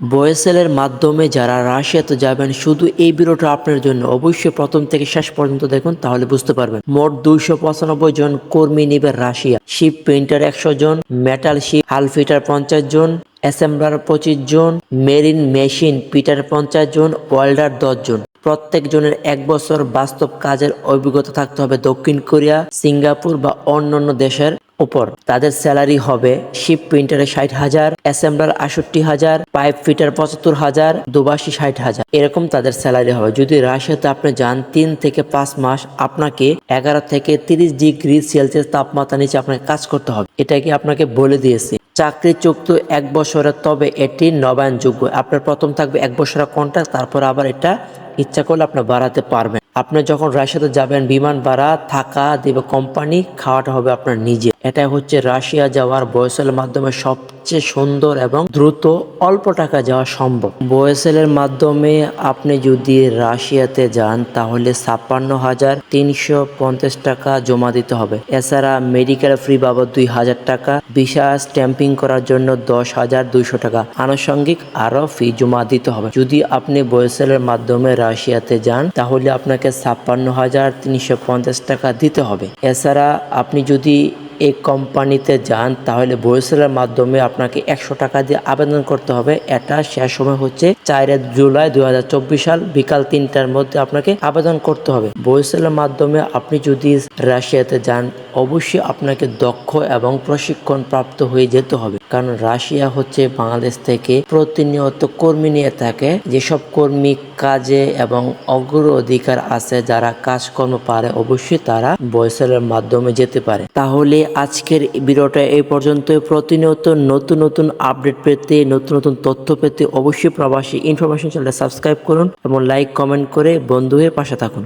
বয়েসেলের মাধ্যমে যারা রাশিয়াতে যাবেন, শুধু এই ভিডিওটা আপনার জন্য। অবশ্যই প্রথম থেকে শেষ পর্যন্ত দেখুন, তাহলে বুঝতে পারবেন। মোট দুইশো পঁচানব্বই জন কর্মী নিবে রাশিয়া। শিপ পেইন্টার একশো জন, মেটাল শিপ হালফিটার পঞ্চাশ জন, অ্যাসেম্বলার পঁচিশ জন, মেরিন মেশিন পিটার পঞ্চাশ জন, ওয়েল্ডার দশ জন। প্রত্যেক জনের এক বছর বাস্তব কাজের অভিজ্ঞতা থাকতে হবে দক্ষিণ কোরিয়া, সিঙ্গাপুর বা অন্যান্য দেশের উপর। তাদের স্যালারি হবে শিপ প্রিন্টারে ষাট হাজার, অ্যাসেম্বলার আষট্টি হাজার, পাইপ ফিটার পঁচাত্তর হাজার, দুবাসী ষাট হাজার। এরকম তাদের স্যালারি হবে। যদি রাশিয়াতে আপনি যান, তিন থেকে পাঁচ মাস আপনাকে এগারো থেকে তিরিশ ডিগ্রি সেলসিয়াস তাপমাত্রা নিচে আপনাকে কাজ করতে হবে। এটা কি আপনাকে বলে দিয়েছি? চাকরি চুক্তি এক বছরের তবে এটি নবায়নযোগ্য। আপনার প্রথম থাকবে এক বছরের কন্ট্রাক্ট তারপর আবার এটা ইচ্ছা করলে আপনি বাড়াতে পারবেন। আপনি যখন রাশিয়াতে যাবেন, বিমান ভাড়া, থাকা, দেবে কোম্পানি খাওয়াটা হবে আপনার নিজে এটা হচ্ছে রাশিয়া যাওয়ার বয়সের মাধ্যমে সবচেয়ে সুন্দর এবং দ্রুত অল্প টাকা যাওয়া সম্ভব। বয়সেলের মাধ্যমে আপনি যদি রাশিয়াতে যান, তাহলে ছাপ্পান্ন হাজার তিনশো পঞ্চাশ টাকা জমা দিতে হবে। এছাড়া মেডিকেল ফ্রি বাবদ দুই হাজার টাকা, ভিসা স্ট্যাম্পিং করার জন্য দশ হাজার দুইশো টাকা। আনুষঙ্গিক আরও ফি জমা দিতে হবে। যদি আপনি বয়সেলের মাধ্যমে রাশিয়াতে যান, তাহলে আপনাকে ছাপ্পান্ন হাজার তিনশো পঞ্চাশ টাকা দিতে হবে। এছাড়া আপনি যদি এই কোম্পানিতে যান, তাহলে বয়সেলের মাধ্যমে আপনাকে একশো টাকা দিয়ে আবেদন করতে হবে। এটা শেষ সময় হচ্ছে চার জুলাই দু হাজার চব্বিশ সাল, বিকাল তিনটার মধ্যে আপনাকে আবেদন করতে হবে। বয়সেলের মাধ্যমে আপনি যদি রাশিয়াতে যান, অবশ্যই আপনাকে দক্ষ এবং প্রশিক্ষণ প্রাপ্ত হয়ে যেতে হবে। কারণ রাশিয়া হচ্ছে বাংলাদেশ থেকে প্রতিনিয়ত কর্মী নিয়ে থাকে। যেসব কর্মী কাজে এবং অগ্র অধিকার আছে, যারা কাজকর্ম পারে, অবশ্যই তারা বয়সেলের মাধ্যমে যেতে পারে। তাহলে আজকের ভিডিওটা এই পর্যন্ত প্রতিনিয়ত নতুন নতুন আপডেট পেতে, নতুন নতুন তথ্য পেতে অবশ্যই প্রবাসী ইনফরমেশন চ্যানেলটা সাবস্ক্রাইব করুন এবং লাইক, কমেন্ট করে বন্ধু হয়ে পাশে থাকুন।